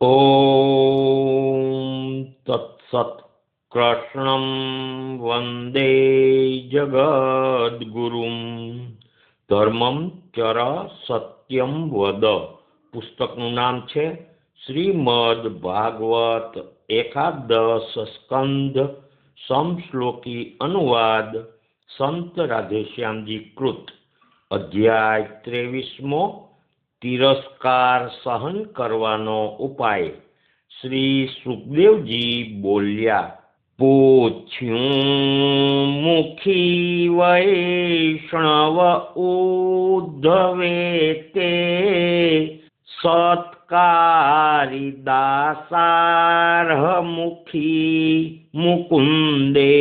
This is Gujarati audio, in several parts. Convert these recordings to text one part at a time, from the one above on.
ॐ तत्सत् कृष्णं વંદે જગદ્ગુરુમ ધર્મમ ચર સત્યમ વદ પુસ્તકનું નામ છે શ્રીમદ ભાગવત એકાદશ સ્કંદ સમશ્લોકી અનુવાદ સંત રાધેશ્યામજી કૃત અધ્યાય ત્રેવીસમો તિરસ્કાર સહન કરવાનો ઉપાય. શ્રી સુખદેવજી બોલ્યા, પૂછ્યું મુખી વૈષ્ણવ ઉદ્ધવે તે સત્કારી દાસારહમુખી મુકુંદે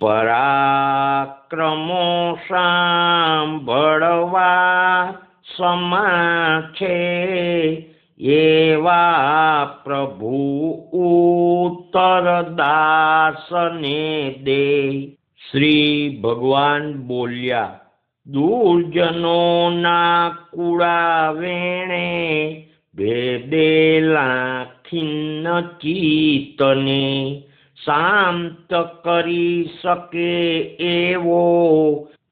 પરાક્રમો સાંભળવા એવા પ્રભુ ઉત્તર દાસને દે શ્રી ભગવાન બોલ્યા દુર્જનોના કુળાવેણે ભેદેલા ખિન્ન ચિત્તને શાંત કરી શકે એવો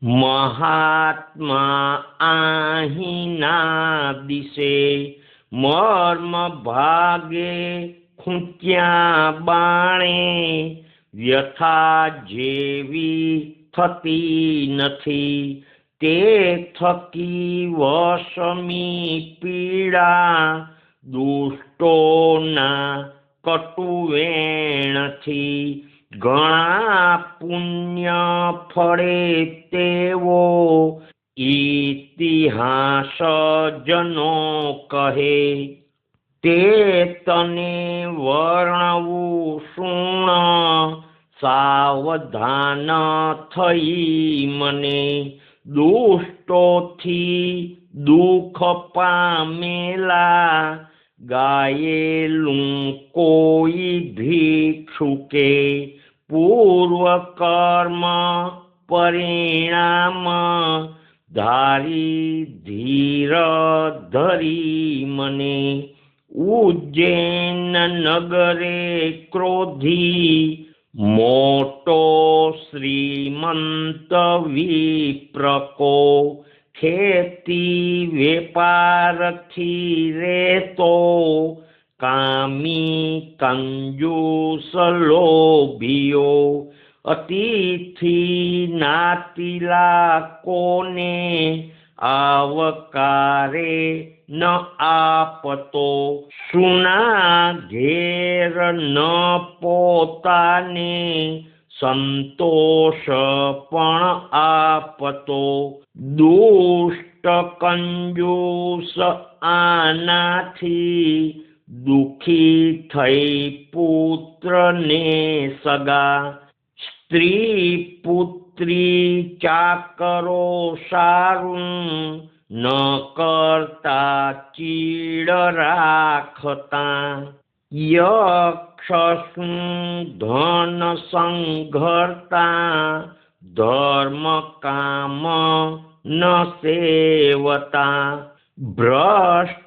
મહાત્મા આહીના દિશે, મર્મ ભાગે ખૂંચ્યા બાણે, વ્યથા જેવી થતી નથી. તે થકી વશમી પીડા દુષ્ટોના કટુવેણથી ઘણા પુણ્ય ફળે તેવો ઇતિહાસ જનો કહે, તે તને વર્ણવું શૂણ, સાવધાન થઈ મને, દુષ્ટોથી દુઃખ પામેલા ગાયેલું કોઈ ભિક્ષુકે પૂર્વ કર્મ પરિણામ ધારી ધીર ધરી મને. ઉજ્જૈન નગરે ક્રોધી મોટો શ્રીમંત વિપ્રકો. ખેતી વેપારથી રેતો કામી કંજુસલોભિયો અતિથિ નાતિલા કોને આવકારે ન આપતો. સુના ઘેર ન પોતાને સંતોષ પણ આપતો. દુષ્ટ કંજૂસ આનાથી દુખી થઈ પુત્રને સગા સ્ત્રી પુત્રી ચાકરો સારું ન કરતા ચીડ રાખતા યક્ષ ધન સંઘરતા ધર્મ કામ ન સેવતા ભ્રષ્ટ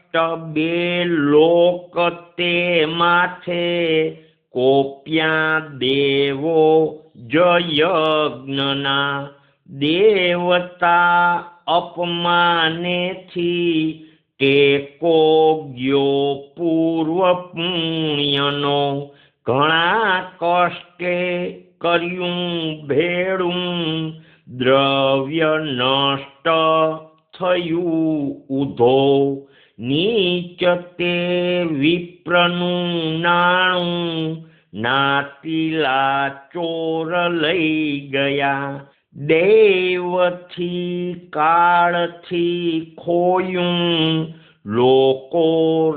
બે લોક તે માથે, કોપ્યા દેવો જયજ્ઞના. દેવતા અપમાનેથી ટેકો ગયો પૂર્વ પુણ્યનો. ઘણા કષ્ટે કર્યું ભેળું, દ્રવ્ય નષ્ટ થયું ઉધો. નીચ તે વિપ્રનું નાણું નાતીલા ચોર લઈ ગયા. દેવથી કાળથી ખોયું લોકો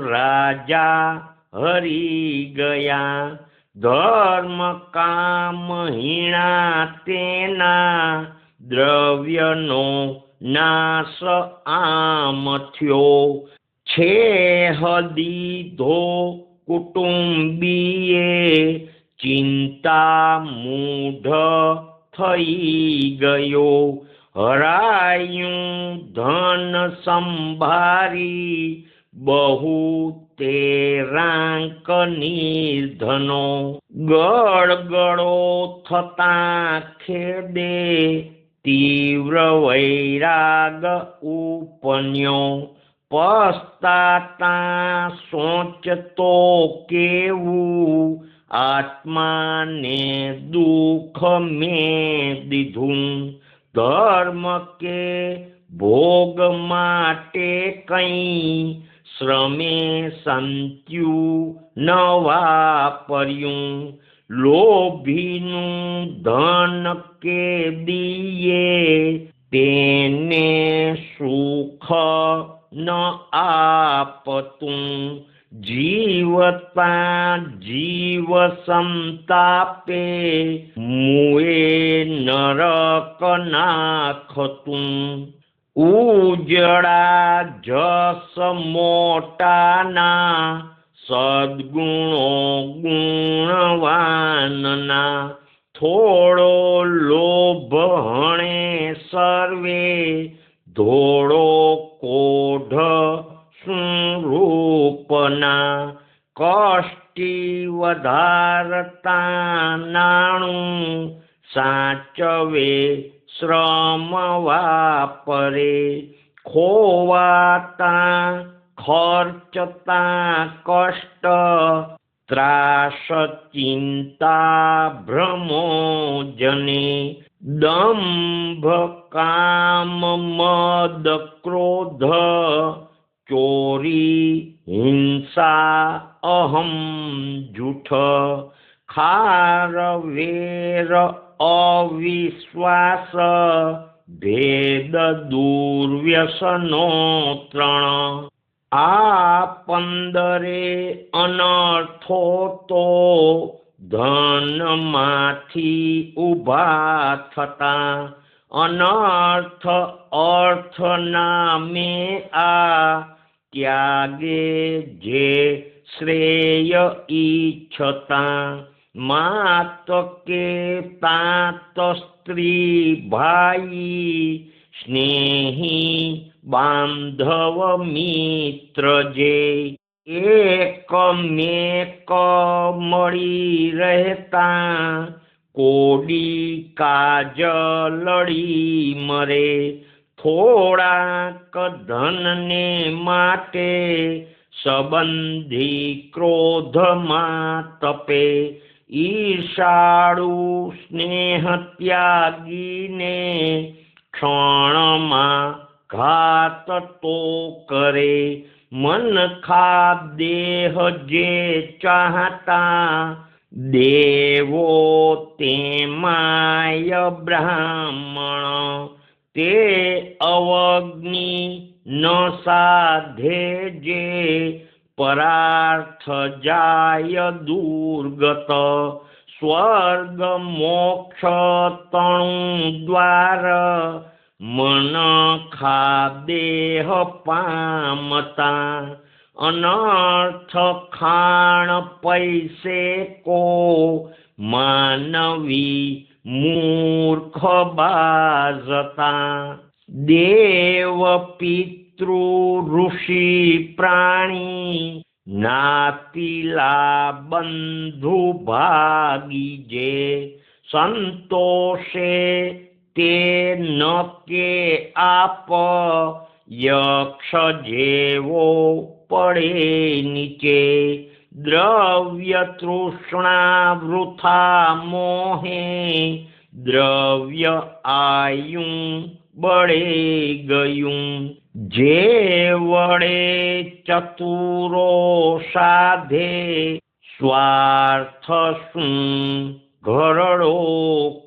રાજા હરી ગયા. ધર્મ કામ હીણા તેના દ્રવ્યનો નાશ આમ થયો. છે હદીધો કુટુંબીએ ચિંતા મૂઢ થઈ ગયો. હરાયું ધન સંભારી બહુ તે રાંક નિર્ધનો ગળગળો થતા ખેદે તીવ્ર વૈરાગ ઉપન્યો પસ્તાતા સોચતો કેવું? આત્માને દુઃખ મેં દીધું. ધર્મ કે ભોગ માટે કંઈ શ્રમે સંત્યું ન વાપર્યું. લોભીનું ધન કે દિયે તેને સુખ ન આપતું. જીવતા જીવ સંતાપે મુએ નરક નાખતું. ઉજળા જસ મોટાના, સદગુણો ગુણવાનના. થોડો લોભ હણે સર્વે, ધોળો ओढ काष्ठीवधारतानाणु सा च वे श्रमवापरे खोवाता खर्चता कष्ट त्रासचिन्ता भ्रमो जने દંભ કામ મદ ક્રોધ ચોરી હિંસા અહમ જૂઠ ખાર વેર અવિશ્વાસ ભેદ દુર્વ્યસનો ત્રણ આ પંદરે અનર્થો તો ધનમાંથી ઊભા થતા અનર્થ અર્થ નામે આ ત્યાગે જે શ્રેય ઈચ્છતા માત કે તાત સ્ત્રી ભાઈ સ્નેહી બાંધવ મિત્ર જે એક મેક મળી રહેતા. કોડી કાજ લડી મરે. થોડાક ધનને માટે સંબંધી ક્રોધમાં તપે. ઈશાળુ સ્નેહ ત્યાગીને ક્ષણમાં ઘાત તો કરે. મન ખા દેહ જે ચાહતા, દેવો તેમાય બ્રાહ્મણ. તે અવગ્નિ ન સાધે જે પરાર્થ જાય દુર્ગત. સ્વર્ગ, મોક્ષ તણું દ્વાર મન ખા દેહ પામતા, અનર્થ ખાણ પૈસે કો, માનવી મૂર્ખ બાજતા. દેવ પિતૃ ઋષિ પ્રાણી, નાતિલા બંધુ ભાગી જે સંતોષે તે ન કે આપ યક્ષ જેવો પડે નીચે દ્રવ્ય તૃષ્ણા વૃથા મોહે દ્રવ્ય આયું બળે ગયું જે વડે ચતુરો સાધે સ્વાર્થ શું ઘરડો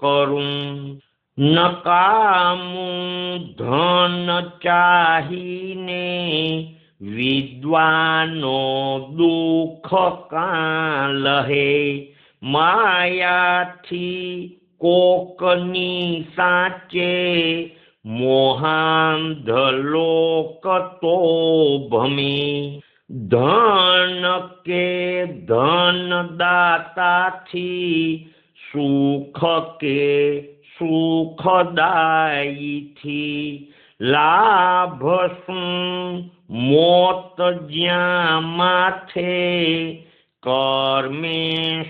કરું નકામું ધન ચાહીને વિદ્વાનો દુઃખ કાં માયાથી કોકની સાચે મોહાંધ લોક તો ભમે. ધન કે ધન દાતાથી સુખ કે સુખદાયીથી લાભ શું મોત જ્યાં માથે કર્મે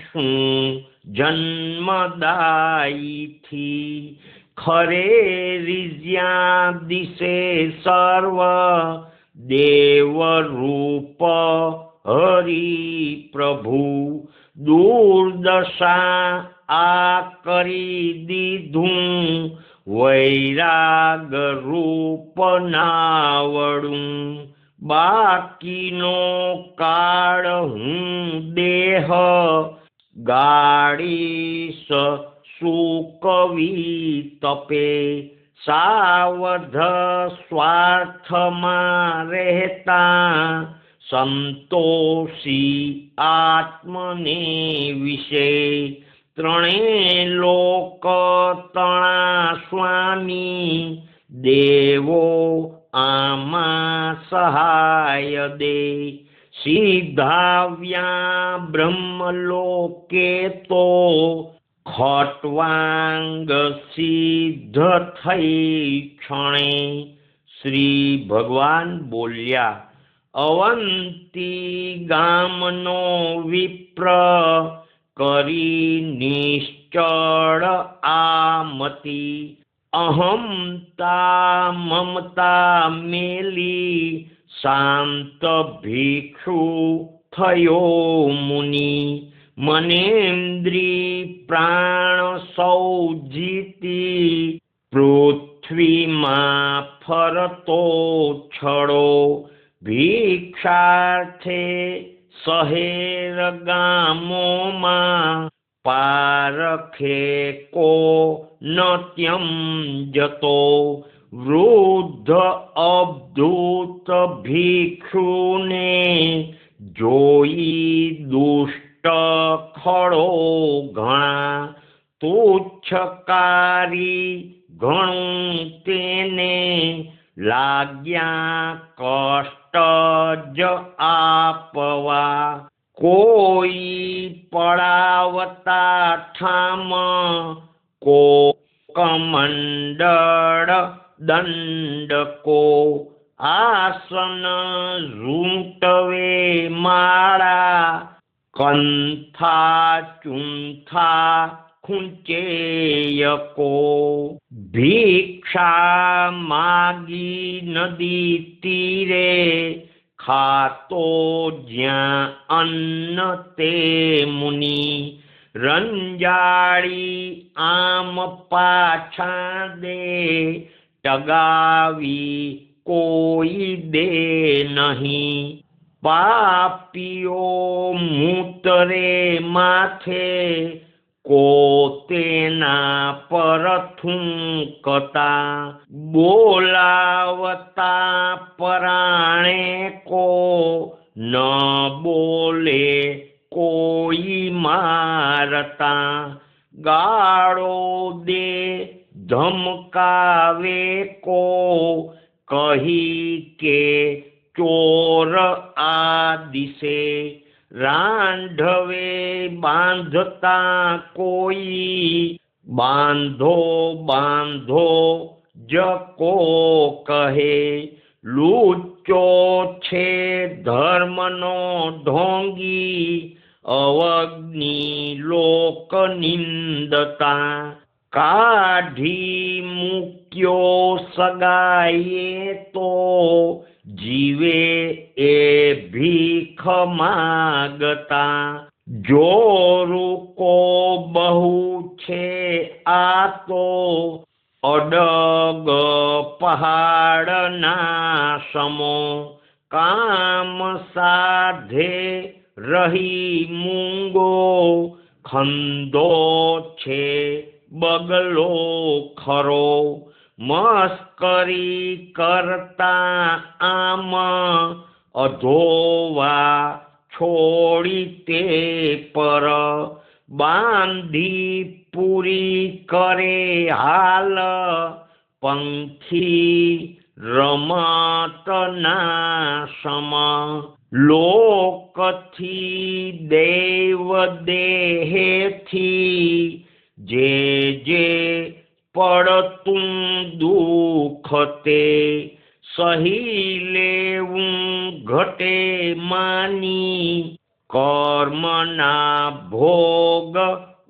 શું જન્મદાયીથી ખરે રીઝ્યા દિશે સર્વ દેવરૂપ હરિ પ્રભુ દુર્દશા આ કરી દીધું વૈરાગ રૂપ નાવડું બાકીનો કાળ હું દેહ ગાડીશ, સુકવી તપે. સાવધ સ્વાર્થમાં રહેતા સંતોષી આત્મને વિશે ત્રણે લોક તણા સ્વામી, દેવો આમાં સહાય દે. સીધાવ્યા બ્રહ્મલોકે તો ખટવાંગ સિદ્ધ થઈ ક્ષણે. શ્રી ભગવાન બોલ્યા, અવંતી ગામનો વિપ્ર કરી નિશ્ચળ આમતી અહમતા મમતા મેલી, શાંત ભિક્ષુ થયો મુનિ. મનેન્દ્રી પ્રાણ સૌ જીતી, પૃથ્વીમાં ફરતો છડો. ભિક્ષાર્થે सहेर गामोमा पारखेको नत्यम जतो वृद्ध अब्धुत भिक्षु ખૂંચેયકો ભિક્ષા માગી નદી તીરે ખાતો જ્યાં અન્ન તે મુનિ રંજાળી આમ પાછા દે ટગાવી કોઈ દે નહીં પાપીઓ મૂતરે માથે કો તેના પરથું કતા બોલાવતા પરાણે કો ન બોલે કોઈ મારતા ગાળો દે ધમકાવે કો કહી કે ચોર આ દિશે રાંઢવે બાંધતા કોઈ બાંધો બાંધો જકો કહે. લૂચો છે ધર્મનો ઢોંગી અવગ્નિ લોક નિંદતા કાઢી મૂક્યો સગાઈએ તો જીવે એ ભીખ માગતા. જોરુકો બહુ છે આ તો અડગ પહાડના સમો. કામ સાધે રહી મૂંગો ખંદો છે બગલો ખરો, મસ્કરી કરતા આમ અધોવા છોડી તે પર, બાંધી પૂરી કરે હાલ પંખી રમતના સમ, લોકથી દેવ દેહેથી જે જે પડતું દુઃખ દુઃખ તે સહી લેવું ઘટે માની. કર્મના ભોગ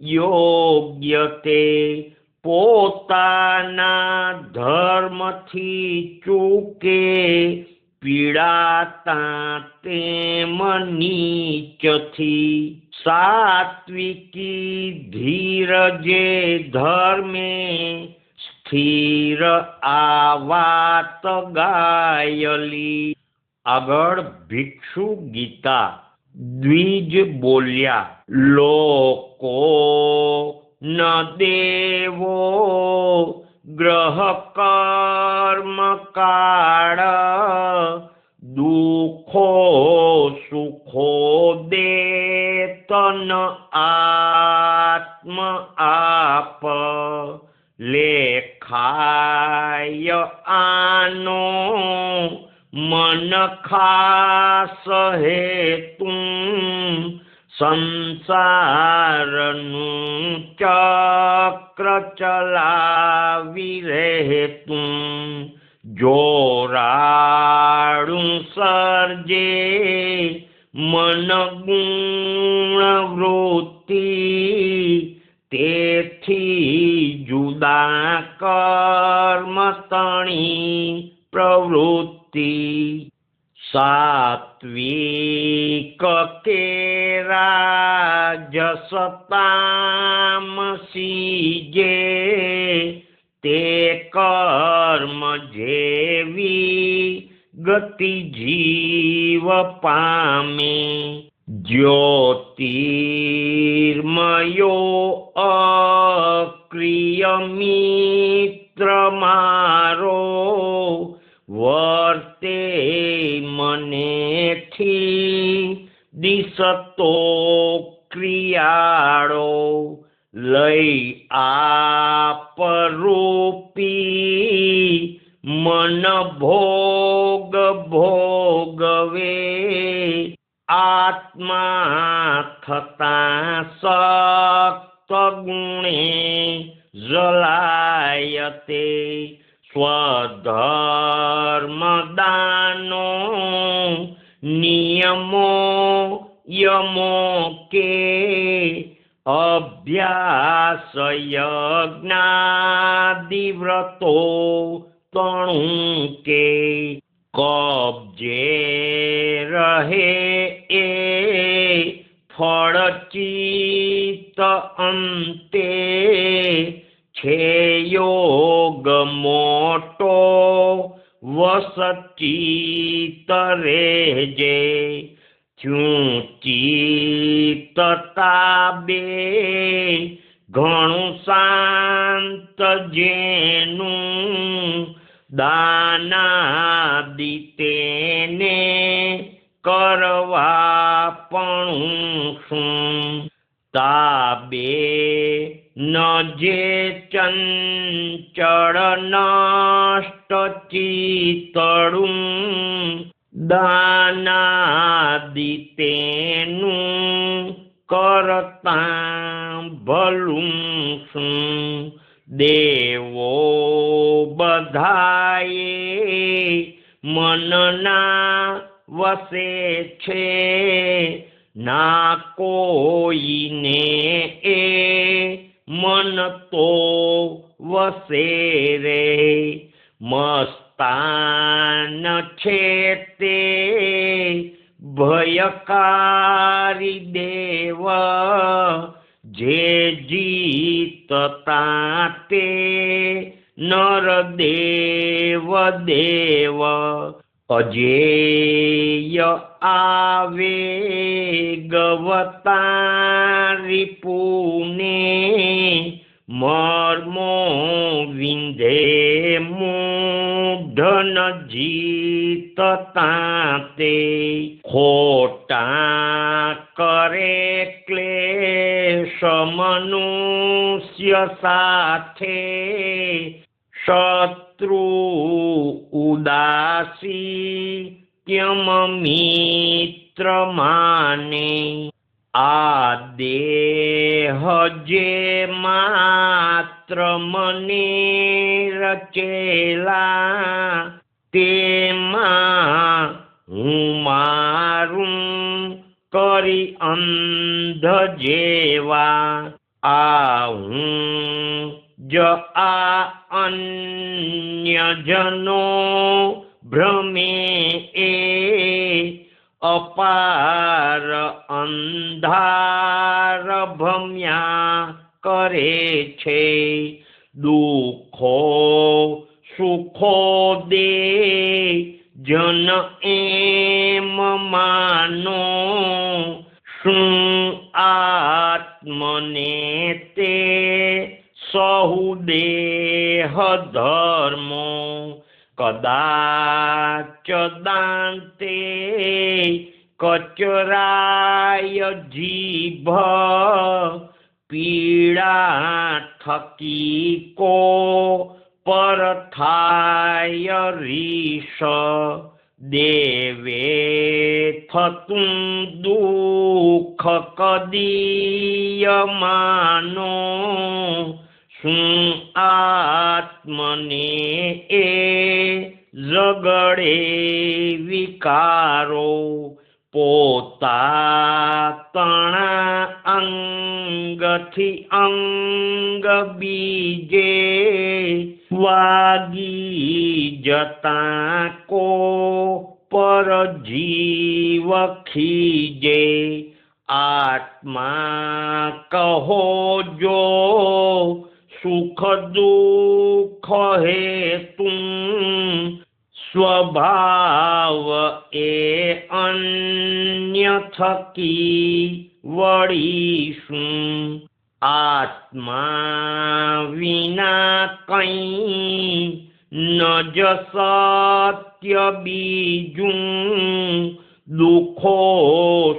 યોગ્ય તે પોતાના ધર્મથી ચૂકે. પીડાતા તે મનીચથી સાત્વિકી ધીરજે ધર્મે સ્થિર આ વાત ગાયલી. આગળ ભિક્ષુ ગીતા દ્વિજ બોલ્યા, લોકો ન દેવો, ગ્રહ કર્મ કાળ સુખો દે તન આત્મ આપ લેખાય આનો મન ખાસ હેતુ સંસારનું ચક્ર ચલાવી રહેતું. જોરાડું સર્જે, મન ગુણ વૃત્તિ, તેથી જુદા કર્મ તણી પ્રવૃત્તિ. સાત્વિક કેરા જસતામસી જે તે કર્મ જેવી ગતિ જીવ પામે. જ્યોતિર્મયો અક્રિય મિત્ર મારો, વર્તે મનેથી દિશતો ક્રિયાળો લઈ આપ मन भोग भोगवे आत्मा थता सत्त्वगुणे जलायते। स्वधर्मदानो नियमो यमो के अभ्यासयज्ञादिव्रतो તણું કે કબજે રહે એ ફળચિત અંતે છે યોગ મોટો વસચિત રેજે થયું બે ઘણું શાંત જેનું દાનાદિ તેને કરવા પણ શું તાબે ન જે ચંચળ નષ્ટ ચિતળું દાનાદિ તેનું કરતા ભલું શું દેવો બધાએ મનના વસે છે. ના કોઈને એ મન તો વસે રે. મસ્તાન છે તે ભયકારી દેવ. જે જીતતા તે નર દેવ દેવ અજેય આવે ગવતારી પુને મર્મો વિંધે મૂઢન જીતતા તે ખોટા કરે ક્લેશ મનુષ્ય સાથે શત્રુ ઉદાસી ત્યમ મિત્ર કરી અંધ જેવા. આ હું જ આ અન્યજનો ભ્રમે એ અપાર અંધાર ભમ્યા કરે છે. દુઃખો સુખો દે જન એમ માનો શું આત્મને તે સહુ દેહ ધર્મો કદાચ દાંતે કચરાય જીભ પીડા દેવે થતું દુઃખ કદીયમાનો શું આત્મને એ ઝગડે વિકારો? પોતા તણા અંગથી અંગ બીજે વાગી જતા કો પર જીવ ખીજે. આત્મા કહો જો સુખ દુઃખ હેતું સ્વભાવ स्वभाव ए अन्यथकि वडीषु। आत्मा विना कै न जसत्यबीजुं दुःखो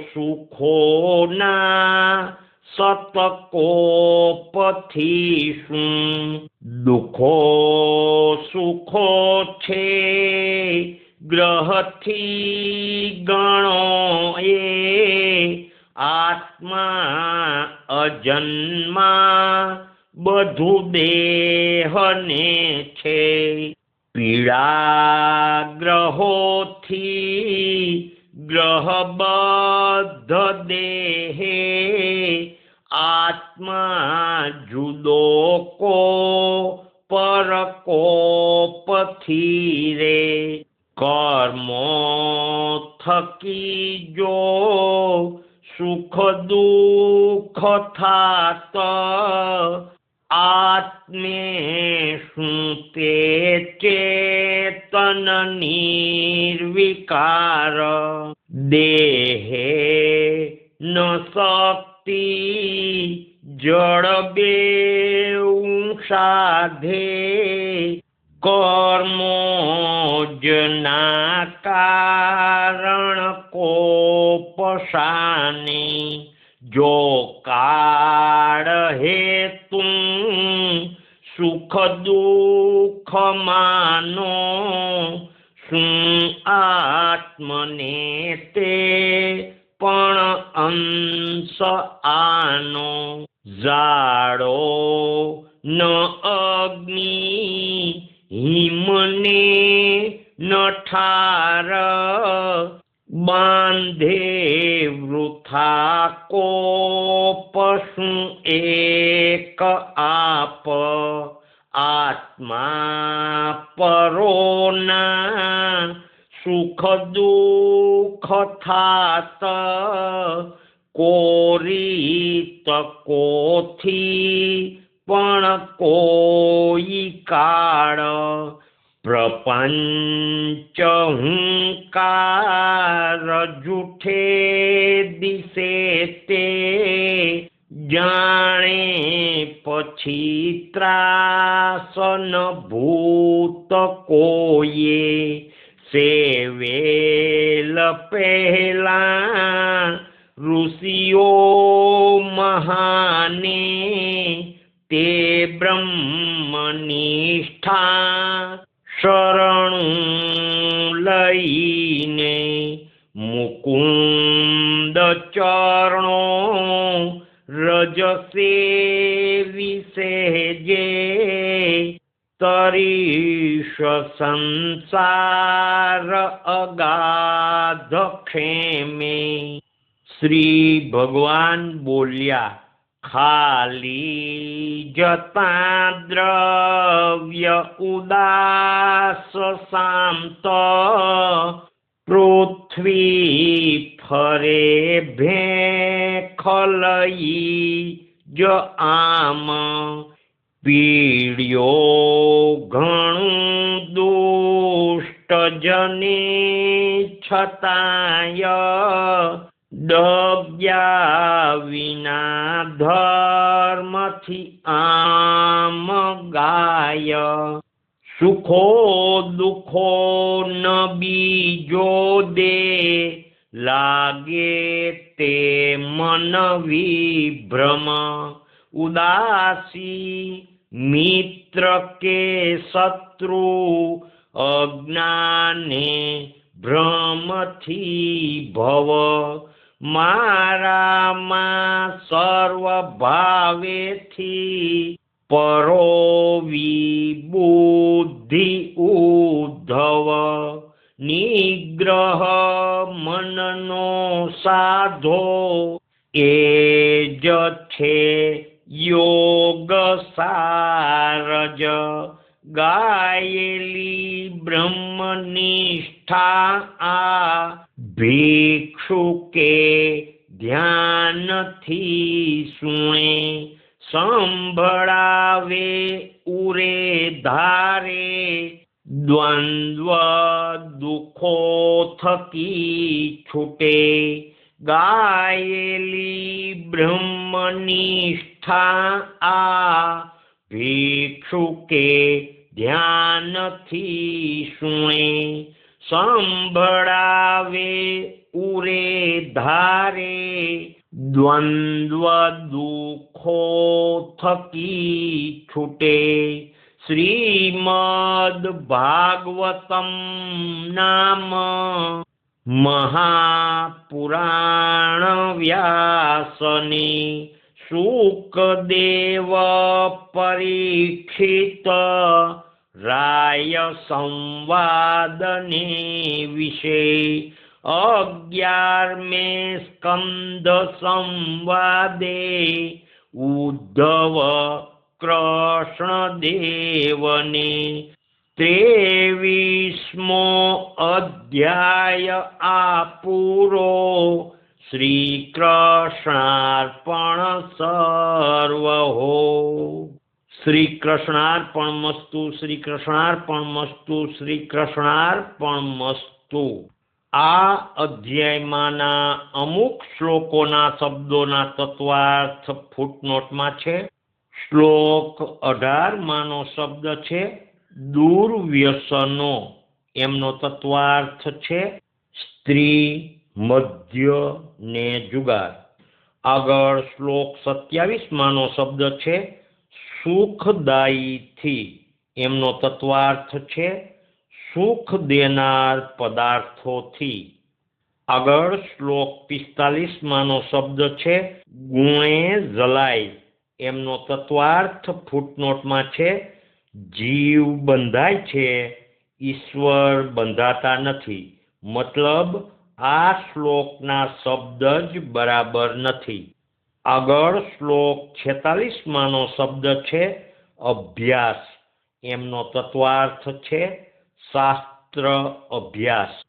सुखो ना સતકોપથી દુઃખો સુખો છે, ગ્રહથી ગણો એ આત્મા અજન્મા બધું દેહને છે. પીડા ગ્રહોથી ગ્રહબદ્ધ દેહે આત્મા જુદો કો પર કોપથી રે. કર્મો થકી જો સુખ દુઃખ થાત, આત્મે શું તે ચેતન નિર્વિકાર? દેહે ન શક્તિ જળ બેઉં સાધે કર્મો જના કારણ करोन सुख दुख थात कोरी त कोथी पण कोई काळ प्रपंच हुंकार जुठे दिसे ते જાણે પછી ત્રાસન ભૂત કોઈએ સેવેલ પહેલા ઋષિઓ મહાને તે બ્રહ્મનિષ્ઠા શરણું લઈને મુકુંદ ચરણો રજસે વિશે જે તરીશ સંસાર અગાધ ખેમે શ્રી ભગવાન બોલ્યા ખાલી જતા દ્રવ્ય ઉદાસ શાંત પૃથ્વી ફરે ભેખલઈ જ આમ પીડ્યો ઘણું દુષ્ટ જને છતાંય ડગ્યા વિના ધર્મથી આમ ગાય સુખો દુખો ન બીજો દે લાગે તે મન વિભ્રમ. ઉદાસી મિત્ર કે શત્રુ અજ્ઞાને ભ્રમથી ભવ. મારામાં સર્વ ભાવેથી પરોવી બુદ્ધિ ઉદ્ધવ. નિગ્રહ મનનો સાધો એ જ છે યોગ સારજ. ગાયેલી બ્રહ્મનિષ્ઠા આ ભિક્ષુકે ધ્યાનથી સુણે, સંભળાવે, ઉરે ધારે દ્વંદ્વ દુઃખો થકી છૂટે. ગાયેલી બ્રહ્મનિષ્ઠા આ ભિક્ષુકે ધ્યાનથી સુણે. સંભળાવે, ઉરે ધારે. દ્વંદ્વ દુઃખો થકી છૂટે. श्रीमद्भागवतं नाम महापुराणव्यासनि शुकदेवपरीक्षित रायसंवादने विषये अज्ञार्मे स्कन्दसंवादे उद्धव વિશે અગિયાર મે સ્કંદ સંવાદે ઉદ્ધવ કૃષ્ણ દેવને ત્રેવીસમો અધ્યાય આ પૂરો શ્રી કૃષ્ણાર્પણ સર્વહો શ્રી કૃષ્ણાર્પણ મસ્તુ શ્રી કૃષ્ણાર્પણ મસ્તુ શ્રી કૃષ્ણાર્પણ મસ્તુ આ અધ્યાયમાંના અમુક શ્લોકોના શબ્દોના તત્વાર્થ ફૂટનોટમાં છે. શ્લોક અઢારમાંનો શબ્દ છે દુર્વ્યસનો એમનો તત્વાર્થ છે, સ્ત્રી મધ્ય ને જુગાર. આગળ શ્લોક સત્યાવીસમાંનો શબ્દ છે, સુખદાયીથી. એમનો તત્વાર્થ છે, સુખ દેનાર પદાર્થોથી. આગળ શ્લોક પિસ્તાલીસમાંનો શબ્દ છે, ગુણે જલાય. એમનો તત્વાર્થ ફૂટનોટમાં છે, જીવ બંધાય છે, ઈશ્વર બંધાતા નથી. મતલબ આ શ્લોકના શબ્દ જ બરાબર નથી. આગળ શ્લોક છેતાલીસમાંનો શબ્દ છે, અભ્યાસ. એમનો તત્વાર્થ છે, શાસ્ત્ર અભ્યાસ.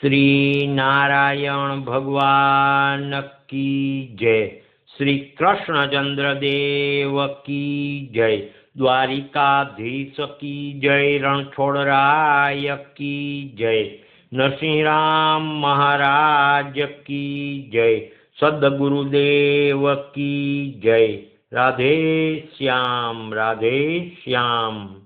શ્રી નારાયણ ભગવાન કી જય. શ્રી કૃષ્ણચંદ્ર દેવ કી જય. દ્વારિકાધીશ કી જય. રણછોડરાય કી જય. નરસિંહરામ મહારાજ કી જય. સદગુરુદેવ કી જય. રાધે શ્યામ રાધે શ્યામ.